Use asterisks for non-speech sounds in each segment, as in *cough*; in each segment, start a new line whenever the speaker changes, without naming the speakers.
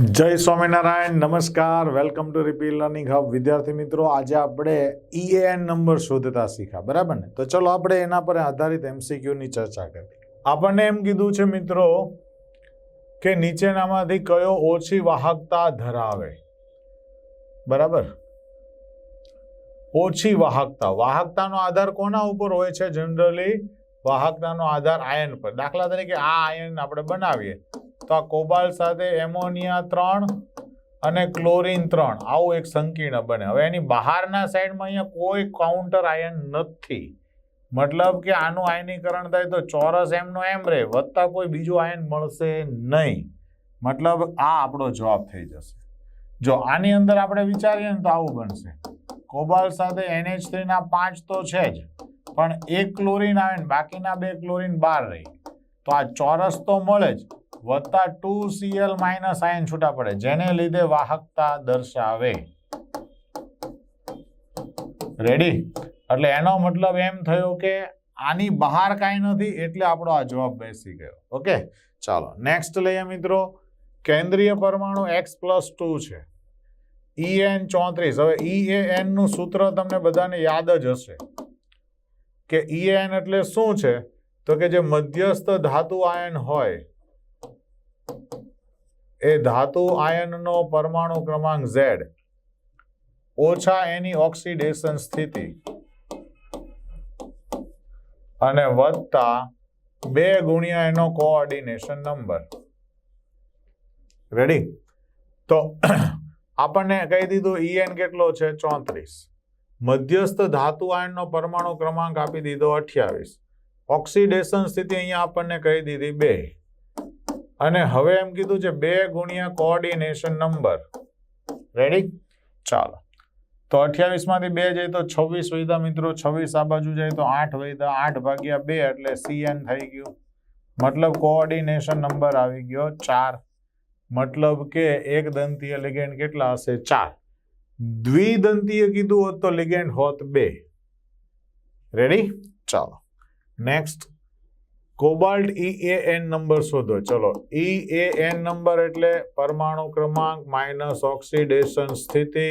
જય સ્વામિનારાયણ, નમસ્કાર. Welcome to રિપીલ લર્નિંગ હબ વિદ્યાર્થી મિત્રો, આજે આપણે ઈએએન નંબર શોધતા શીખ્યા, બરાબર ને? તો ચલો આપણે એના પર આધારિત એમસીક્યુની ચર્ચા કરીએ. આપણને એમ કીધું છે મિત્રો કે નીચેનામાંથી કયો ઓછી વાહકતા ધરાવે? બરાબર? ઓછી વાહકતા. વાહકતાનો આધાર કોના ઉપર હોય છે? જનરલી વાહકતાનો આધાર આયન પર. દાખલા તરીકે આ આયન આપણે બનાવીએ. તો આ કોબાલ્ટ સાથે એમોનિયા ત્રણ અને ક્લોરીન ત્રણ. આવું એક સંકીર્ણ બને. હવે એની બહારના સાઈડમાં અહીંયા કોઈ કાઉન્ટર આયન નથી. મતલબ કે આનું આયનીકરણ થાય તો ચોરસ એમનો એમ રહે વત્તા કોઈ બીજું આયન મળશે નહીં. મતલબ આ આપણો જવાબ થઈ જશે. જો આની અંદર આપણે વિચારીએ ને તો આવું બનશે. કોબાલ સાથે એનએચ થ્રીના પાંચ તો છે જ. પણ એક ક્લોરીન આવે ને બાકીના બે ક્લોરીન બહાર રહી. તો આ ચોરસ તો મળે જ, વત્તા ટુ સીએલ માઇનસ આયન છૂટા પડે, જેને લીધે વાહકતા દર્શાવે. રેડી એટલે એનો મતલબ એમ થયો કે આની બહાર કાંઈ નથી, એટલે આપણો આ જવાબ બેસી ગયો. ઓકે ચાલો નેક્સ્ટ લઈએ મિત્રો. કેન્દ્રીય પરમાણુ એક્સ પ્લસ ટુ છે. ઈએન ચોત્રીસ. હવે ઈએએનનું સૂત્ર તમને બધાને યાદ જ હશે. કે ઈએન એટલે શું છે? તો કે જે મધ્યસ્થ ધાતુ આયન હોય, એ ધાતુ આયનનો પરમાણુ ક્રમાંક ઝેડ ઓછા એની ઓક્સિડેશન સ્થિતિ અને વત્તા બે ગુણ્યા એનો કોઓર્ડિનેશન નંબર રેડી તો *clears throat* આપણને કહી દીધું ઈએન કેટલો છે? ચોત્રીસ. મધ્યસ્થ ધાતુ આયનનો પરમાણુ ક્રમાંક આપી દીધો અઠ્યાવીસ. ઓક્સિડેશન સ્થિતિ અહીંયા આપણને કહી દીધી બે. અને હવે એમ કીધું છે બે ગુણ્યા કોઓર્ડિનેશન નંબર. રેડી ચાલો. તો અઠ્યાવીસમાંથી બે જાય તો છવ્વીસ વૈધા મિત્રો, છવ્વીસ આ બાજુ જાય તો આઠ વૈધા, આઠ ભાગ્યા બે એટલે સીએન થઈ ગયું. મતલબ કોઓર્ડિનેશન નંબર આવી ગયો ચાર. મતલબ કે એક દંતીય લિગેન્ડ કેટલા હશે? ચાર. દ્વિદંતીય કીધું હોત તો લિગેન્ડ હોત બે. રેડી ચાલો. Next cobalt E N number શોધો. ચલો. ઈએએન નંબર એટલે પરમાણુ ક્રમાંક માઇનસ ઓક્સિડેશન સ્થિતિ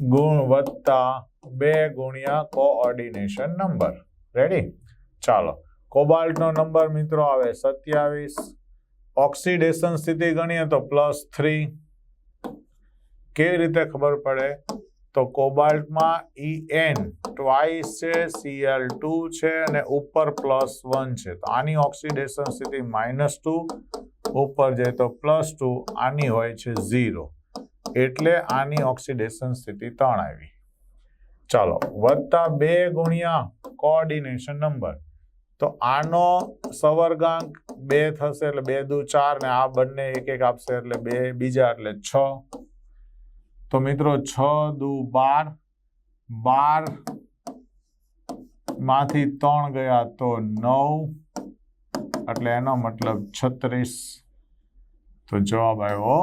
ગુણ વત્તા બે ગુણ્યા કોઓર્ડિનેશન નંબર રેડી ચાલો. કોબાલ્ટનો નંબર મિત્રો આવે સત્યાવીસ. ઓક્સિડેશન સ્થિતિ ગણીએ તો પ્લસ થ્રી કેવી રીતે ખબર પડે? તો કોબાલ્ટમાં ઈએન ટ્વાઇસ છે સીએલ ટુ છે અને ઉપર પ્લસ વન છે. તો આની ઓક્સિડેશન સ્થિતિ માઇનસ ટુ ઉપર જાય તો પ્લસ ટુ આની હોય છે ઝીરો એટલે આની ઓક્સિડેશન સ્થિતિ ત્રણ આવી. ચાલો, વત્તા બે ગુણ્યા કોઓર્ડિનેશન નંબર તો આનો સવર્ગાંક બે થશે એટલે બે દુ ચાર ને આ બંને એક એક આપશે એટલે બે બીજા એટલે છ. તો મિત્રો છ, દુ, બાર. બારમાંથી ત્રણ ગયા તો નવ. એટલે એનો મતલબ છત્રીસ. તો જવાબ આવ્યો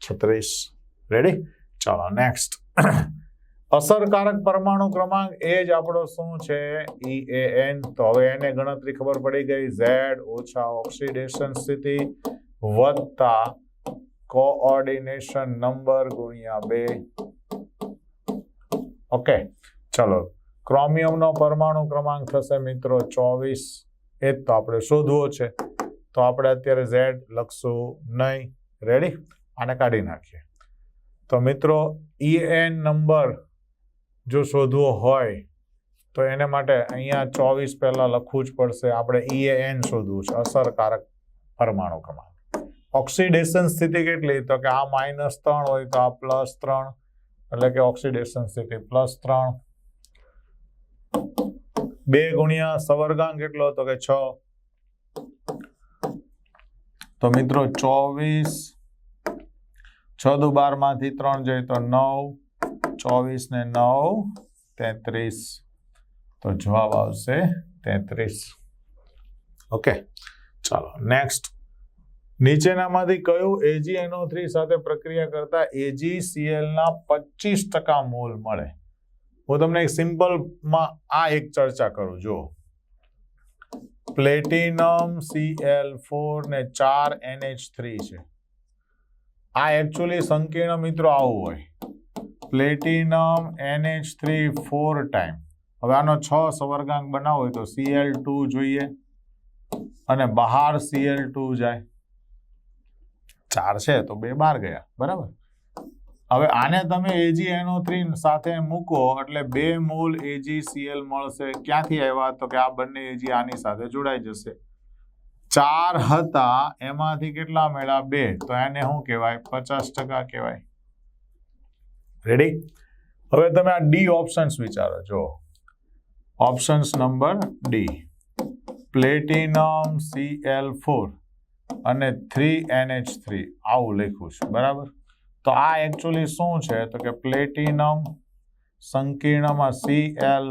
છત્રીસ. રેડી ચાલો નેક્સ્ટ અસરકારક પરમાણુ ક્રમાંક એ જ આપણો શું છે? ઈએએન તો હવે એને ગણતરી ખબર પડી ગઈ. ઝેડ ઓછા ઓક્સિડેશન સ્થિતિ વત્તા કોઓર્ડિનેશન નંબર ગુણ્યા બે. ઓકે ચલો. ક્રોમિયમનો પરમાણુ ક્રમાંક થશે મિત્રો ચોવીસ. એ જ તો આપણે શોધવો છે. તો આપણે અત્યારે ઝેડ લખશું નહીં. રેડી આને કાઢી નાખીએ. તો મિત્રો ઈએન નંબર જો શોધવો હોય, તો એને માટે અહીંયા ચોવીસ પહેલાં લખવું જ પડશે. આપણે ઈએન શોધવું છે. અસરકારક પરમાણુ ક્રમાંક. ઓક્સિડેશન સ્થિતિ કેટલી? તો કે આ માઇનસ ત્રણ હોય તો આ પ્લસ ત્રણ. એટલે કે ઓક્સિડેશન સ્થિતિ પ્લસ ત્રણ. બે ગુણ્યા સવર્ગાંક કેટલો હતો કે છ? તો મિત્રો ચોવીસ. છ દુ બારમાંથી ત્રણ જાય તો નવ. ચોવીસ ને નવ, તેત્રીસ. તો જવાબ આવશે તેત્રીસ. ઓકે, ચાલો, નેક્સ્ટ. નીચેનામાંથી કયું એજીએનઓ થ્રી સાથે પ્રક્રિયા કરતા એજી સીએલના પચીસ ટકા મોલ મળે? હું તમને એક સિમ્પલમાં આ એક ચર્ચા કરું જો પ્લેટિનમ સીએલ ફોર ને ચાર એનએચ થ્રી છે. આ એકચ્યુઅલી સંકીર્ણ મિત્રો આવું હોય. Platinum NH three four time હવે આનો છ સવર્ગાંક બનાવો હોય તો સીએલ ટુ જોઈએ અને બહાર સીએલ ટુ જાય. ચાર છે તો બે બાર ગયા, બરાબર? હવે આને તમે એજીએનઓ થ્રી સાથે મૂકો એટલે બે મોલ એજીસીએલ મળશે. ક્યાંથી આવ્યા? તો કે આ બંને એજી આની સાથે જોડાઈ જશે. ચાર હતા, એમાંથી કેટલા મળ્યા? બે. તો એને શું કહેવાય? પચાસ ટકા કહેવાય. રેડી હવે તમે આ ડી ઓપ્શન્સ વિચારો જો options number D platinum CL four અને થ્રી એનએચ થ્રી આવું લખ્યું છે. બરાબર? તો આ એકચ્યુઅલી શું છે? તો કે પ્લેટિનમ સંકીર્ણમાં સીએલ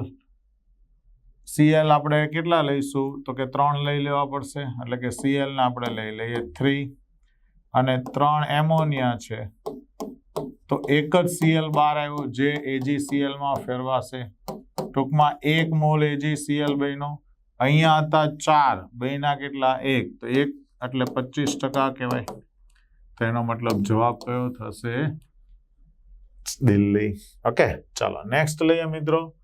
સીએલ આપણે કેટલા લઈશું? તો કે ત્રણ લઈ લેવા પડશે. એટલે કે સીએલ ને આપણે લઈ લઈએ થ્રી અને ત્રણ એમોનિયા છે. તો એક જ સીએલ બહાર આવ્યું. જે એજીસીએલમાં ફેરવાશે. ટૂંકમાં એક મોલ એજીસીએલ બન્યો. અહીંયા હતા ચાર. બેના કેટલા? એક. તો એક એટલે પચીસ ટકા કહેવાય. તો એનો મતલબ જવાબ કયો થશે? દિલ્હી. ઓકે, ચાલો નેક્સ્ટ લઈએ મિત્રો.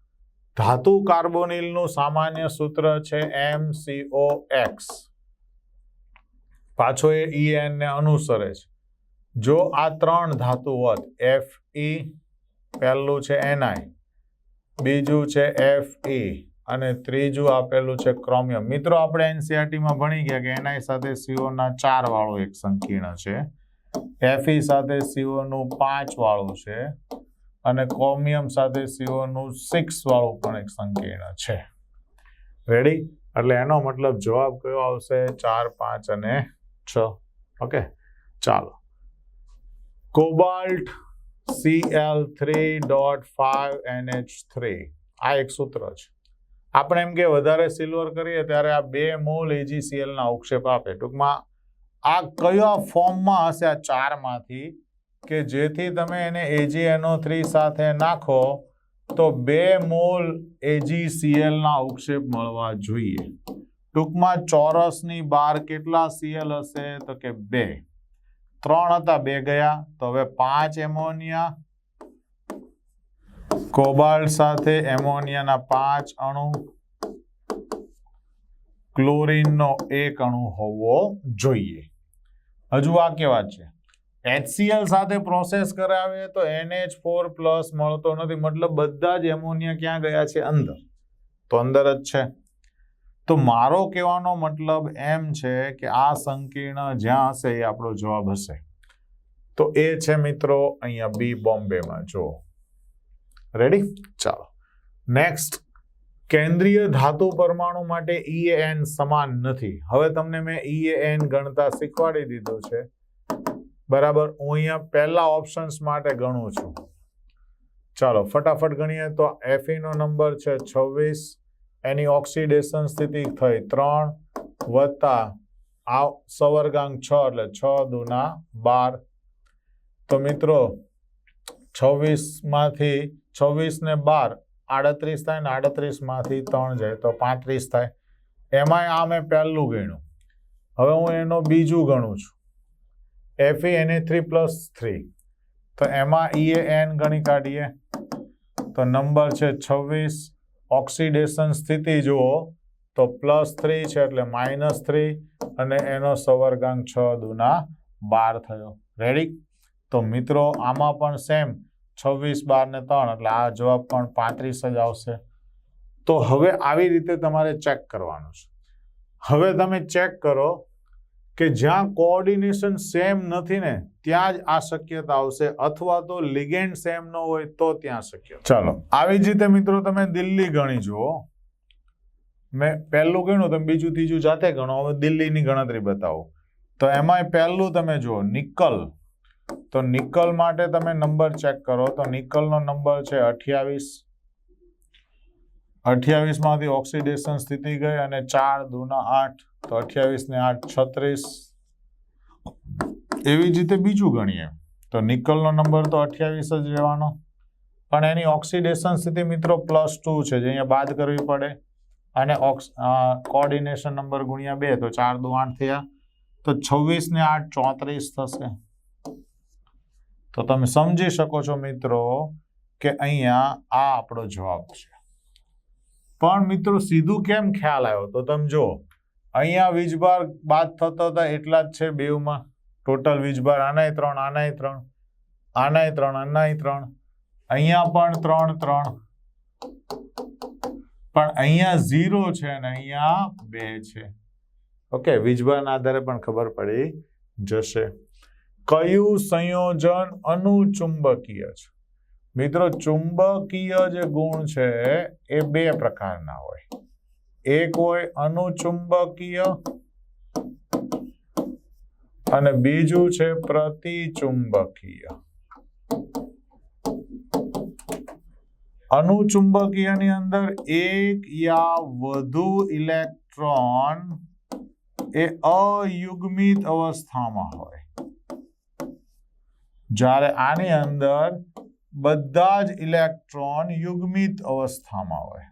ધાતુ કાર્બોનિલનું સામાન્ય સૂત્ર છે એમ સીઓ એક્સ. પાછો એ ઈએન ને અનુસરે છે. જો આ ત્રણ ધાતુ હોત, એફ ઈ, પહેલું છે એનઆઈ બીજું છે એફ ઈ. અને ત્રીજું આપેલું છે ક્રોમિયમ. મિત્રો, આપણે એનસીઆરટીમાં ભણી ગયા કે એનઆઈ સાથે સીઓના ચાર વાળું એક સંકીર્ણ છે. એફઈ સાથે સીઓનું પાંચ વાળું છે અને ક્રોમિયમ સાથે સીઓનું સિક્સ વાળું પણ એક સંકીર્ણ છે. રેડી એટલે એનો મતલબ જવાબ કયો આવશે? ચાર, પાંચ અને છ. ઓકે ચાલો. Cobalt CL three dot five NH three આ એક સૂત્ર છે. આપણે એમ કે વધારે સિલ્વર કરીએ ત્યારે આ બે મોલ એજીસીએલના અવક્ષેપ આપે. ટૂંકમાં આ કયા ફોર્મમાં હશે? આ ચારમાંથી કે જેથી તમે એને એજીએનઓ થ્રી સાથે નાખો તો બે મોલ એજીસીએલના અવક્ષેપ મળવા જોઈએ. ટૂંકમાં ચોરસની બાર કેટલા સીએલ હશે? તો કે બે. ત્રણ હતા, બે ગયા. તો હવે પાંચ એમોનિયા કોબાલ્ટ સાથે એમોનિયાના પાંચ અણુ, ક્લોરીનનો એક અણુ હોવો જોઈએ. હજુ આ કેવા છે? HCl સાથે પ્રોસેસ કરાવે તો NH4 પ્લસ મળતો નથી. મતલબ બધા જ એમોનિયા ક્યાં ગયા છે? અંદર. તો અંદર જ છે. તો મારો કહેવાનો મતલબ એમ છે કે આ સંકીર્ણ જ્યાં હશે એ આપણો જવાબ હશે. તો એ છે મિત્રો, અહીંયા બી બોમ્બેમાં. જો રેડી ચાલો. નેક્સ્ટ કેન્દ્રીય ધાતુ પરમાણુ માટે ઈએન સમાન નથી. હવે તમને મેં ઈએન ગણતા શીખવાડી દીધું છે. બરાબર હું અહીંયા પહેલા ઓપ્શન્સ માટે ગણું છું. ચાલો ફટાફટ ગણીએ તો એફ નો નંબર છે છવ્વીસ. એની ઓક્સિડેશન સ્થિતિ થઈ ત્રણ વત્તા આ સવર્ગાંક છ એટલે છ દુના બાર. તો મિત્રો છવ્વીસમાંથી છવ્વીસ ને બાર, આડત્રીસ થાય ને આડત્રીસમાંથી ત્રણ જાય, તો પાંત્રીસ થાય. એમાંય આ મેં પહેલું ગણ્યું. હવે હું એનો બીજું ગણું છું. એફ એને થ્રી પ્લસ થ્રી તો એમાં ઈએ એન ગણી કાઢીએ. તો નંબર છે છવ્વીસ. ઓક્સિડેશન સ્થિતિ જુઓ. તો પ્લસ થ્રી છે એટલે માઇનસ થ્રી અને એનો સવર્ગાંક છ દુના બાર થયો. રેડી તો મિત્રો, આમાં પણ સેમ છવ્વીસ, બાર ને ત્રણ, એટલે આ જવાબ પણ પાંત્રીસ જ આવશે. તો હવે આવી રીતે તમારે ચેક કરવાનું છે. હવે તમે ચેક કરો કે જ્યાં કોઓર્ડિનેશન સેમ નથી ને, ત્યાં જ આ શક્યતા આવશે. અથવા તો લિગેન્ડ સેમ ન હોય તો ત્યાં શક્ય ચાલો, આવી જ રીતે મિત્રો તમે દિલ્હી ગણી જુઓ. મેં પહેલું ગણ્યું, તમે બીજું, ત્રીજું જાતે ગણો. હવે દિલ્હીની ગણતરી બતાવો. તો એમાંય પહેલું તમે જુઓ, નિકલ. તો નિકલ માટે તમે નંબર ચેક કરો. તો નિકલનો નંબર છે અઠ્યાવીસ. અઠ્યાવીસમાંથી ઓક્સિડેશન સ્થિતિ ગઈ અને ચાર દુના આઠ. તો અઠ્યાવીસ ને આઠ, છત્રીસ. એવી જ રીતે બીજું ગણીએ. તો નિકલનો નંબર તો અઠ્યાવીસ જ રહેવાનો. પણ એની ઓક્સિડેશન સ્થિતિ મિત્રો પ્લસ ટુ છે, જે અહીંયા બાદ કરવી પડે. અને ઓક્સ કોર્ડિનેશન નંબર ગુણ્યા બે, તો ચાર દુ આઠ થયા. તો છવ્વીસ ને આઠ, ચોત્રીસ થશે. તો તમે સમજી શકો છો મિત્રો કે અહીંયા આ આપણો જવાબ છે. પણ મિત્રો સીધું કેમ ખ્યાલ આવ્યો? તો તમે જો અહીંયા વીજભાર બાદ થતો હતા એટલા જ છે બેવમાં ટોટલ વીજભાર આનાય ત્રણ આનાય ત્રણ આનાય ત્રણ આનાય ત્રણ, અહીંયા પણ ત્રણ ત્રણ. પણ અહીંયા ઝીરો છે અને અહીંયા બે છે. ઓકે વીજભારના આધારે પણ ખબર પડી જશે. કયું સંયોજન અનુચુંબકીય છે? મિત્રો, ચુંબકીય જે ગુણ છે, એ બે પ્રકારના હોય. એક હોય અનુચુંબકીય અને બીજું છે પ્રતિચુંબકીય. અનુચુંબકીયની અંદર એક યા વધુ ઇલેક્ટ્રોન એ અયુગ્મિત અવસ્થામાં હોય. જ્યારે આની અંદર બધા જ ઇલેક્ટ્રોન યુગ્મિત અવસ્થામાં હોય.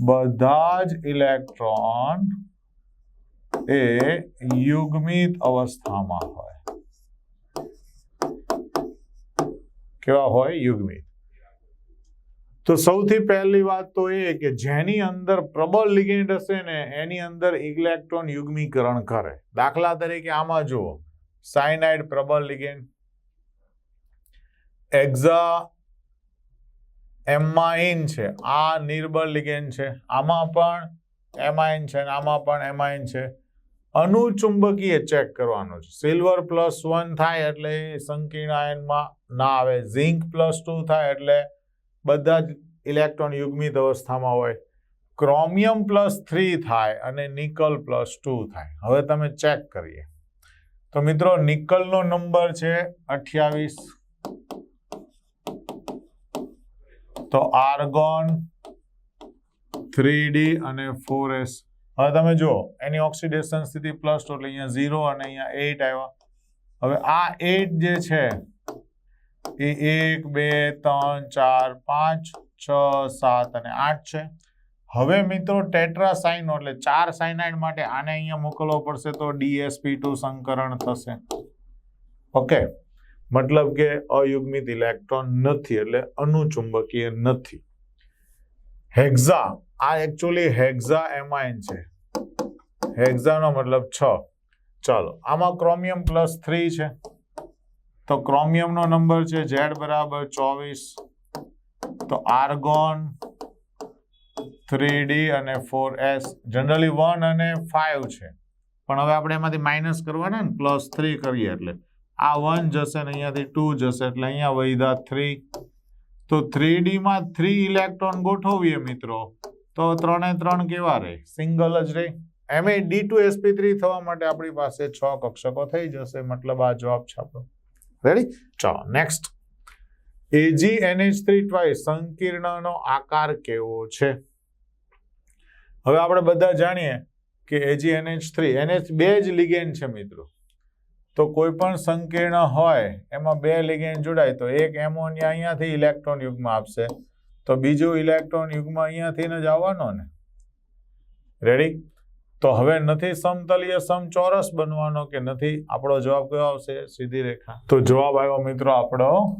બધા જ ઇલેક્ટ્રોન એ યુગ્મિત અવસ્થામાં હોય. કેવા હોય? યુગ્મિત. તો સૌથી પહેલી વાત તો એ કે જેની અંદર પ્રબળ લિગેન્ડ હશે ને એની અંદર ઇલેક્ટ્રોન યુગ્મીકરણ કરે. દાખલા તરીકે આમાં જુઓ. સાયનાઇડ પ્રબળ લિગેન્ડ એક્ઝા એમાઇન છે. આ નિર્બળ લિગેન્ડ છે. આમાં પણ એમાઇન છે આમાં પણ એમાઇન છે. અનુચુંબકીય ચેક કરવાનું છે. સિલ્વર પ્લસ વન થાય એટલે સંકીર્ણ આયનમાં ના આવે. ઝિંક પ્લસ ટુ થાય એટલે બધા જ ઇલેક્ટ્રોન યુગ્મિત અવસ્થામાં હોય. ક્રોમિયમ પ્લસ થ્રી થાય અને નિકલ પ્લસ ટુ થાય. હવે તમે ચેક કરીએ. તો મિત્રો, નિકલનો નંબર છે અઠ્યાવીસ. તો આર્ગોન થ્રી અને ફોર એસ હવે તમે જુઓ, એની ઓક્સિડેશન સ્થિતિ પ્લસ ટુ એટલે અહીંયા ઝીરો અને અહીંયા એટ આવ્યા. હવે આ એટ જે છે, એ એક, બે, ત્રણ, ચાર, પાંચ, છ, સાત અને આઠ છે. હવે મિત્રો ટેટ્રા સાઇનો એટલે ચાર સાઇનાઇડ માટે આને અહીંયા મોકલવો પડશે તો ડીએસપી ટુ સંકરણ થશે. ઓકે? મતલબ કે અયુગ્મિત ઇલેક્ટ્રોન નથી એટલે અનુચુંબકીય નથી. હેક્ઝા, આ એકચ્યુઅલી હેક્ઝા એમાઇન છે. હેક્ઝાનો મતલબ છ. ચાલો, આમાં ક્રોમિયમ પ્લસ થ્રી છે. તો ક્રોમિયમનો નંબર છે ઝેડ બરાબર ચોવીસ. તો આર્ગોન થ્રી ડી અને ફોર એસ. જનરલી વન અને ફાઇવ છે. પણ હવે આપણે એમાંથી માઇનસ કરવાના ને પ્લસ થ્રી કરીએ એટલે. આ વન જશે ને અહીંયાથી ટુ જશે એટલે અહીંયા વૈધા થ્રી તો થ્રી ડીમાં થ્રી ઇલેક્ટ્રોન ગોઠવીએ મિત્રો. તો ત્રણે ત્રણ કેવા રહે? સિંગલ જ રહે. એમ એ ડી ટુ એસપી થ્રી થવા માટે આપણી પાસે છ કક્ષકો થઈ જશે. મતલબ આ જવાબ છે આપણો. રેડી ચાલો next AG NH three twice સંકીર્ણનો આકાર કેવો છે? હવે આપણે બધા જાણીએ કે એજી એનએચ થ્રી, એનએચ બે જ લિગેન્ડ છે મિત્રો. તો કોઈ પણ સંકીર્ણ હોય, એમાં બે લિગેન્ડ જોડાય, તો એક એમોનિયા અહીંયાથી ઇલેક્ટ્રોન યુગમાં આપશે. તો બીજું ઇલેક્ટ્રોન યુગમાં અહીંયાથી જ આવવાનો ને. રેડી તો હવે નથી સમતલીય સમચોરસ બનવાનો કે નથી? આપણો જવાબ કયો આવશે? સીધી રેખા. તો જવાબ આવ્યો મિત્રો આપણો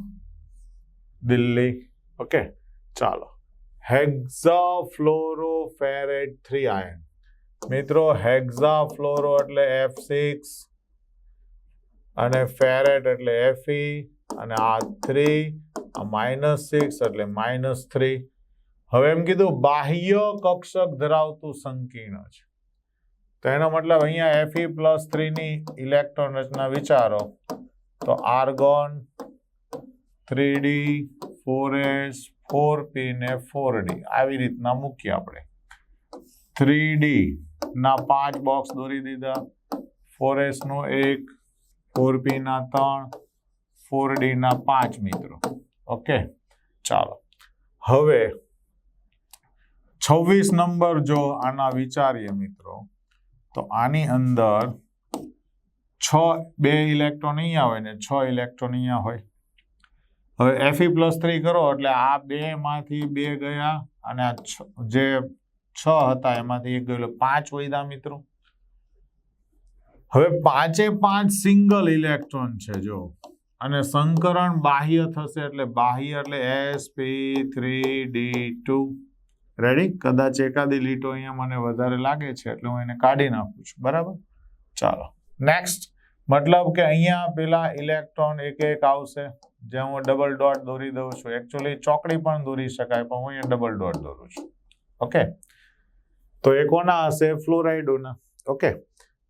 દિલ્હી. ઓકે ચાલો. હેક્ઝા ફ્લોરોફેરેટ થ્રી આયન મિત્રો હેક્ઝાફ્લોરો એટલે એફ સિક્સ અને ફેરેટ એટલે એફઈ અને આ થ્રી આ માઇનસ સિક્સ એટલે માઇનસ થ્રી હવે એમ કીધું, બાહ્ય કક્ષક ધરાવતું સંકીર્ણ છે. તો એનો મતલબ અહીંયા એફઈ પ્લસ થ્રીની ઇલેક્ટ્રોન રચના વિચારો. તો argon three D four S four P ને ફોર ડી આવી રીતના મૂકીએ આપણે. થ્રી ડી ના પાંચ બોક્સ દોરી દીધા. ફોર નો એક ફોર પી ના ત્રણ ફોર ડી ના પાંચ મિત્રો. ઓકે ચાલો. હવે છવ્વીસ નંબર જો આના વિચારીએ મિત્રો, તો આની અંદર છ, બે ઇલેક્ટ્રોન અહીંયા હોય ને છ ઇલેક્ટ્રોન અહીંયા હોય. હવે એફઈ પ્લસ થ્રી કરો એટલે આ બે માંથી બે ગયા અને આ જે છ હતા એમાંથી એક ગયો. એટલે પાંચ વૈદા મિત્રો. હવે પાંચે પાંચ સિંગલ ઇલેક્ટ્રોન છે, જો. અને સંકરણ બાહ્ય થશે એટલે બાહ્ય એટલે S P three D two ready કદાચ એકાદી લીટો અહીંયા મને વધારે લાગે છે એટલે હું એને કાઢી નાખું છું. બરાબર? ચાલો. નેક્સ્ટ મતલબ કે અહીંયા પેલા ઇલેક્ટ્રોન એક એક આવશે. જે હું ડબલ ડોટ દોરી દઉં છું. એકચ્યુઅલી ચોકડી પણ દોરી શકાય, પણ હું અહીંયા ડબલ ડોટ દોરું છું. ઓકે તો એ કોના હશે ફ્લોરાઇડોના ઓકે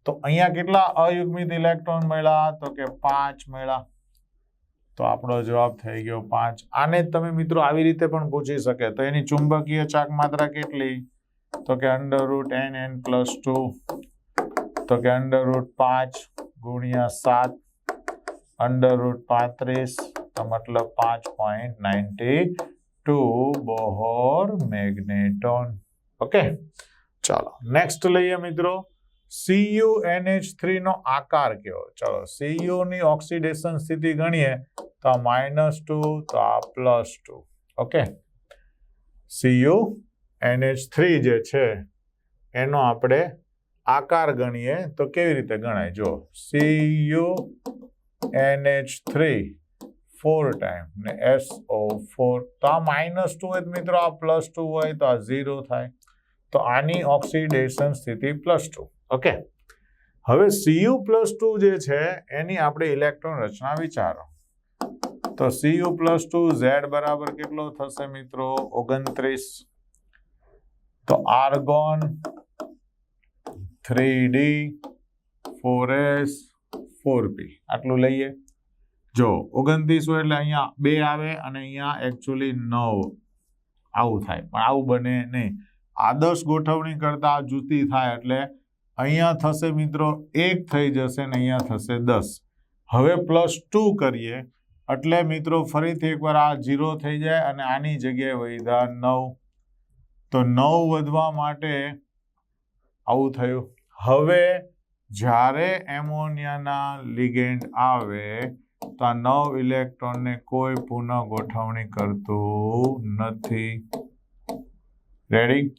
તો અહીંયા કેટલા અયુગ્મિત ઇલેક્ટ્રોન મળ્યા? તો કે પાંચ મળ્યા. તો આપણો જવાબ થઈ ગયો પાંચ. આને તમે મિત્રો આવી રીતે પણ પૂછી શકે. તો એની ચુંબકીય ચાક માત્રા કેટલી? તો કે under root N N plus two તો કે અંડર રૂટ પાંચ ગુણ્યા સાત. અંડર રૂટ પાંત્રીસ. તો મતલબ પાંચ point ninety two Bohr magneton. Okay? ચાલો નેક્સ્ટ લઈએ મિત્રો. CuNH3 નો આકાર કેવો? ચલો, Cu ની ઓક્સિડેશન સ્થિતિ ગણીએ તો આ માઇનસ ટુ, તો આ પ્લસ ટુ. ઓકે? CuNH3 જે છે, એનો આપણે આકાર ગણીએ તો કેવી રીતે ગણાય? જો CuNH3 ફોર ટાઈમ ને એસ ઓ ફોર તો આ માઇનસ ટુ હોય મિત્રો આ પ્લસ ટુ હોય તો આ ઝીરો થાય. તો આની ઓક્સિડેશન સ્થિતિ પ્લસ ટુ ઓકે હવે સીયુ પ્લસ ટુ જે છે, એની આપણે ઇલેક્ટ્રોન રચના વિચારો. તો સીયુ પ્લસ ટુ ઝેડ બરાબર કેટલો થશે મિત્રો? ઓગણત્રીસ. તો argon three D four S four P આટલું લઈએ. જો, ઓગણત્રીસ એટલે અહીંયા બે આવે અને અહીંયા એકચ્યુઅલી નવ આવું થાય. પણ આવું બને નહીં. આદર્શ ગોઠવણી કરતા જુતી થાય એટલે અહીંયા થશે મિત્રો એક થઈ જશે ને અહીંયા થશે દસ. હવે પ્લસ ટુ કરીએ એટલે મિત્રો ફરીથી એકવાર આ ઝીરો થઈ જાય અને આની જગ્યાએ વધ્યા નવ. તો નવ વધવા માટે આવું થયું. હવે જ્યારે એમોનિયાના લિગેન્ડ આવે તો આ નવ ઇલેક્ટ્રોનને કોઈ પુનઃ ગોઠવણી કરતું નથી. રેડી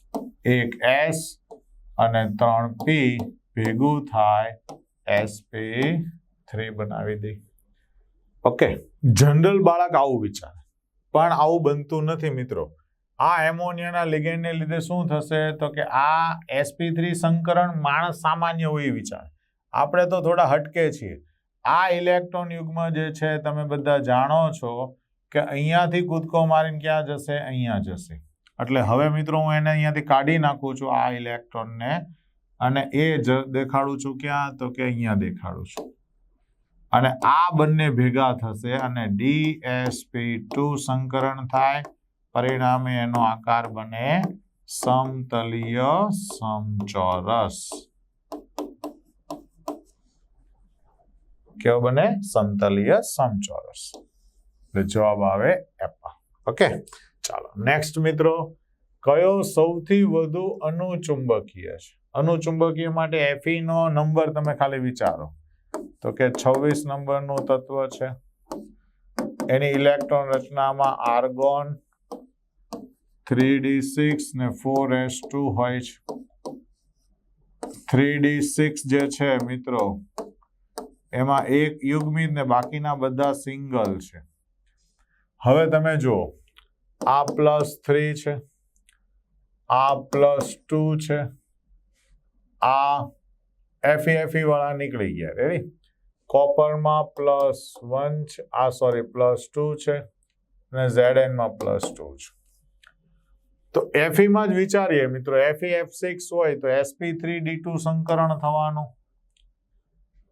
એક એસ અને ત્રણ પી ભેગું થાય. એસપી થ્રી બનાવી દઈ ઓકે જનરલ બાળક આવું વિચારે. પણ આવું બનતું નથી મિત્રો. આ એમોનિયાના લિગેન્ડને લીધે શું થશે? તો કે આ એસપી થ્રી સંકરણ માણસ સામાન્ય હોય વિચારે. આપણે તો થોડા હટકે છીએ. આ ઇલેક્ટ્રોન યુગમાં જે છે, તમે બધા જાણો છો કે અહીંયાથી કૂદકો મારીને ક્યાં જશે? અહીંયા જશે. એટલે હવે મિત્રો હું એને અહીંયાથી કાઢી નાખું છું આ ઇલેક્ટ્રોનને અને એ જ દેખાડું છું ક્યાં? તો કે અહીંયા દેખાડું છું. અને આ બંને ભેગા થશે અને ડીએસપી ટુ સંકરણ થાય. પરિણામે એનો આકાર બને સમતલીય સમચોરસ. કેવો બને? સમતલીય સમચોરસ. એટલે જવાબ આવે એપા ઓકે ચાલો નેક્સ્ટ મિત્રો, કયો સૌથી વધુ અનુચુંબકીય છે? અનુચુંબકીય માટે એફઈ નો નંબર તમે ખાલી વિચારો. તો કે છવ્વીસ નંબરનું તત્વ છે. એની ઇલેક્ટ્રોન રચનામાં આર્ગોન થ્રી ડી સિક્સ ને ફોર એસ ટુ હોય છે. થ્રી ડી સિક્સ જે છે, મિત્રો એમાં એક યુગ્મિત ને બાકીના બધા સિંગલ છે. હવે તમે જુઓ, આ પ્લસ થ્રી છે, આ પ્લસ ટુ છે, આ એફી એફી વાળા નીકળી ગયા. રેડી કોપરમાં પ્લસ વન છે, આ સોરી પ્લસ ટુ છે, અને ઝેડમાં પ્લસ ટુ છે. તો એફઈ માં જ વિચારીએ મિત્રો એફઈ એફ સિક્સ હોય તો એસપી થ્રી ડી ટુ સંકરણ થવાનું.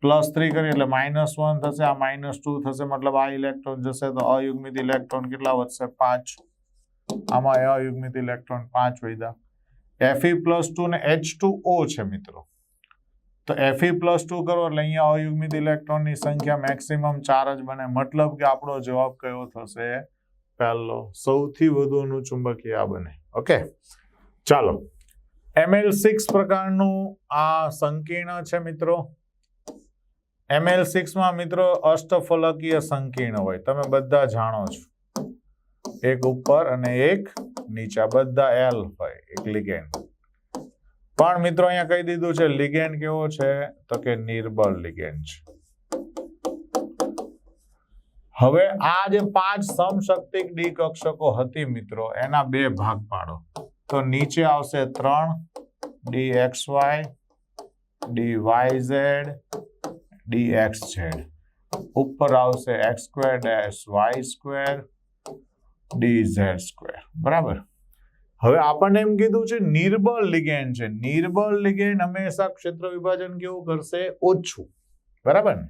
પ્લસ થ્રી કરીએ એટલે માઇનસ વન થશે, આ માઇનસ ટુ થશે, મતલબ આ ઇલેક્ટ્રોન જશે તો અયુગ્મિત ઇલેક્ટ્રોન કેટલા વધશે? પાંચ. આમાં અયુગ્મિત ઇલેક્ટ્રોન પાંચ વૈદા એફઈ પ્લસ ટુ ને એચ ટુ ઓ છે મિત્રો. તો એફઈ પ્લસ ટુ કરો એટલે અહીંયા અયુગ્મિત ઇલેક્ટ્રોનની સંખ્યા મેક્સિમમ ચાર જ બને. મતલબ કે આપણો જવાબ કયો થશે? પહેલો, સૌથી વધુ ચુંબકીય આ બને. ઓકે ચાલો. એમએલ સિક્સ પ્રકારનું આ સંકીર્ણ છે મિત્રો. એમએલ સિક્સમાં મિત્રો અષ્ટફલકીય સંકીર્ણ હોય. તમે બધા જાણો છો. એક ઉપર અને એક નીચા. બધા એલ હોય, એક લિગેન્ડ. પણ મિત્રો અહીંયા કહી દીધું છે, લિગેન્ડ કેવો છે? તો કે નિર્બળ લિગેન્ડ છે. હવે આ જે પાંચ સમશક્તિક ડી કક્ષકો હતી મિત્રો, એના બે ભાગ પાડો. તો નીચે આવશે ત્રણ, D X Y, D Y Z D X Z ઉપર આવશે X square dash Y square D Z square બરાબર? હવે આપણને એમ કીધું છે નિર્બળ લિગેન્ડ છે. નિર્બળ લિગેન્ડ હંમેશા ક્ષેત્ર વિભાજન કેવું કરશે? ઓછું. બરાબર? ને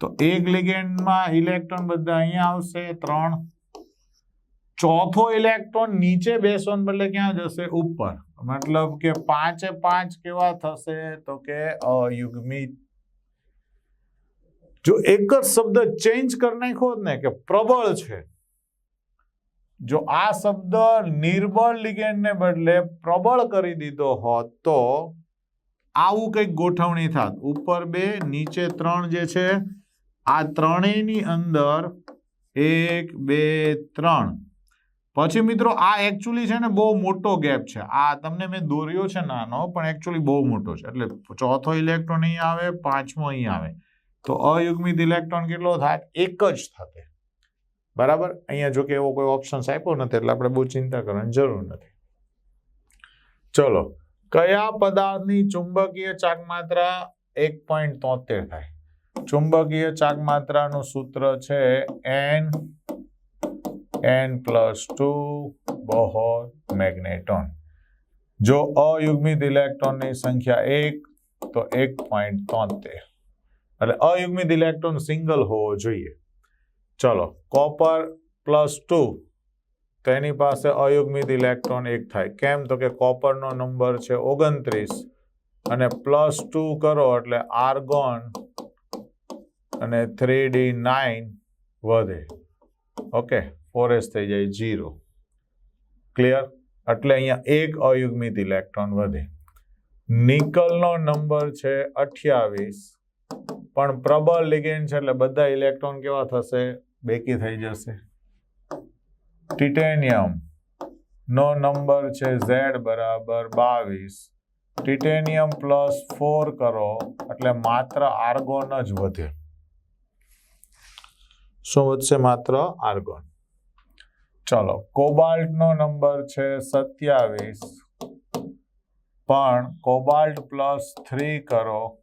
તો એક લિગેન્ડમાં ઇલેક્ટ્રોન બધા અહીંયા આવશે, ત્રણ. ચોથો ઇલેક્ટ્રોન નીચે બેસવાને બદલે ક્યાં જશે? ઉપર. મતલબ કે પાંચે પાંચ કેવા થશે? તો કે અયુગ્મિત જો એક જ શબ્દ ચેન્જ કરી નાખ્યો ને કે પ્રબળ છે, જો આ શબ્દ નિર્બળ લિગેન્ડને બદલે પ્રબળ કરી દીધો હોત તો આવું કંઈક ગોઠવણી થાત. ઉપર બે, નીચે ત્રણ જે છે, આ ત્રણેયની અંદર એક, બે, ત્રણ. પછી મિત્રો આ એકચ્યુઅલી છે ને બહુ મોટો ગેપ છે. આ તમને મેં દોર્યો છે નાનો, પણ એકચ્યુઅલી બહુ મોટો છે. એટલે ચોથો ઇલેક્ટ્રોન અહીં આવે, પાંચમો અહીં આવે. તો અયુગ્મિત ઇલેક્ટ્રોન કેટલો થાય? એક જ થશે બરાબર? અહીંયા જો કે એવો કોઈ ઓપ્શન આપ્યો નથી, એટલે આપણે બહુ ચિંતા કરવાની જરૂર નથી. ચલો, કયા પદાર્થની ચુંબકીય ચાકમાત્રા એક પોઈન્ટ તોતેર થાય? ચુંબકીય ચાકમાત્રાનું સૂત્ર છે N N plus two Bohr magneton. જો અયુગ્મિત ઇલેક્ટ્રોનની સંખ્યા એક, તો એક પોઈન્ટ તોતેર. એટલે અયુગ્મિત ઇલેક્ટ્રોન સિંગલ હોવો જોઈએ. ચલો કોપર પ્લસ ટુ તો એની પાસે અયુગ્મિત ઇલેક્ટ્રોન એક થાય. કેમ? તો કે કોપરનો નંબર છે ઓગણત્રીસ અને પ્લસ ટુ કરો એટલે આર્ગોન અને થ્રી ડી નાઇન વધે. ઓકે ફોર એસ થઈ જાય જીરો ક્લિયર એટલે અહીંયા એક અયુગ્મિત ઇલેક્ટ્રોન વધે. નિકલનો નંબર છે અઠ્યાવીસ. પણ પ્રબળ લિગેન્ડ છે એટલે બધા ઇલેક્ટ્રોન કેવા થશે? બેકી થઈ જશે. ટિટેનિયમ નો નંબર છે ઝેડ બરાબર બાવીસ. ટિટેનિયમ પ્લસ ફોર કરો, એટલે માત્ર આર્ગોન જ વધે. શું વધશે માત્ર આર્ગોન ચલો કોબાલ્ટ નો નંબર છે સત્યાવીસ. પણ કોબાલ્ટ પ્લસ થ્રી કરો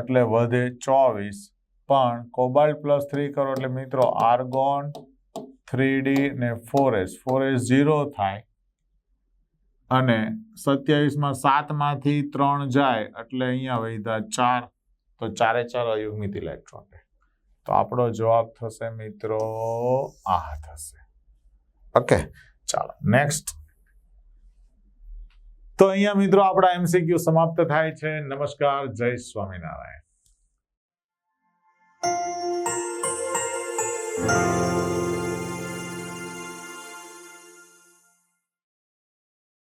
એટલે વધે ચોવીસ. પણ કોબાલ્ટ પ્લસ થ્રી કરો એટલે મિત્રો આર્ગોન થ્રી ને four S four S zero થાય. અને સત્યાવીસમાં સાતમાંથી ત્રણ જાય એટલે અહીંયા વૈધા ચાર. તો ચારે ચાર અયુગ્મિત ઇલેક્ટ્રોન તો આપણો જવાબ થશે મિત્રો, આ થશે. ઓકે ચાલો નેક્સ્ટ તો અહીંયા મિત્રો આપણા એમસીક્યુ સમાપ્ત થાય છે. નમસ્કાર જય સ્વામિનારાયણ.